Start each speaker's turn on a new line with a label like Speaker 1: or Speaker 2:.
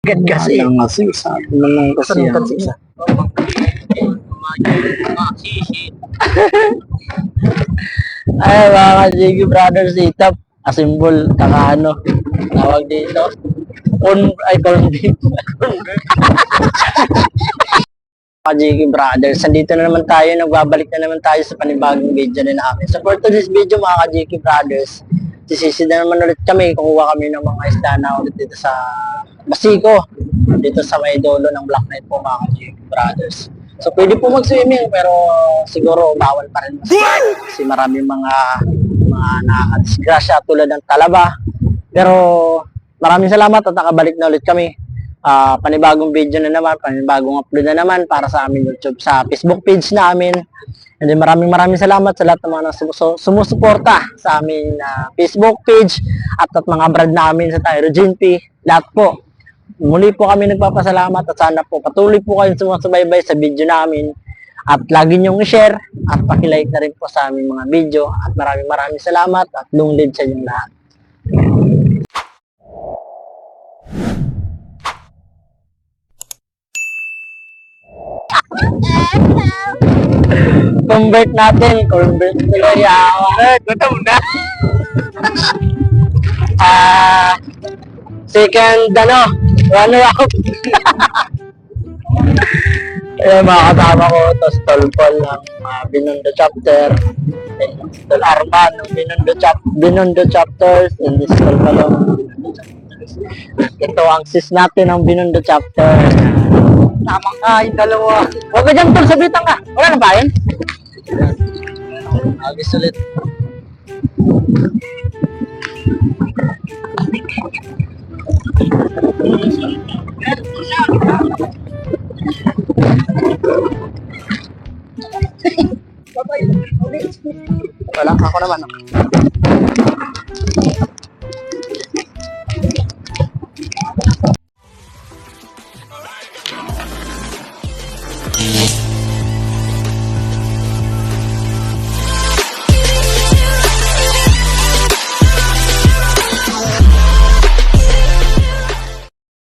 Speaker 1: Agad kasi.
Speaker 2: Ang kasi, mo nung kasi. Yan.
Speaker 1: kasi. Ay, mga Jiggy Brothers, itap. Asimbol, kakaano. Tawag dito. On, ay, corn beef. Mga Jiggy Brothers, nandito na naman tayo, nagbabalik na naman tayo sa panibagong video na namin. So for today's video mga Jiggy Brothers, sisisi na naman ulit kami, kukuha kami ng mga isda na ulit dito sa Basico, dito sa may dolo ng Black Knight po mga Jiggy Brothers. So pwede po mag-swimming pero siguro bawal pa rin mas kasi maraming mga mga nakakadisgrasya tulad ng talaba. Pero maraming salamat at nakabalik na ulit kami. Ah, panibagong video na naman, panibagong upload na naman para sa amin YouTube sa Facebook page namin. And then maraming maraming salamat sa lahat ng mga sumus- sumusuporta sa aming ah, Facebook page at at mga brand namin sa Tyrogen P. Lahat po. Muli po kami nagpapasalamat at sana po patuloy po kayong sumusubaybay sa video namin at lagi niyong i-share at pakilike na rin po sa aming mga video at maraming maraming salamat at long live sa inyong lahat. Convert natin, convert nila yawa.
Speaker 2: Gutom na.
Speaker 1: Ah, second, ano, runner up. eh, mga kasama ko, tapos Tolpol ng uh, Binondo chapter, and Tol Arman ng Binondo, chap Binondo chapters, and this Tolpolo ng Binondo chapters. Ito ang sis natin ng Binondo chapter. Tamang kain, dalawa. Huwag ka dyan, Tol, sabitan ka. Wala na ba yun? Agis ulit. Wala, ako naman. oh.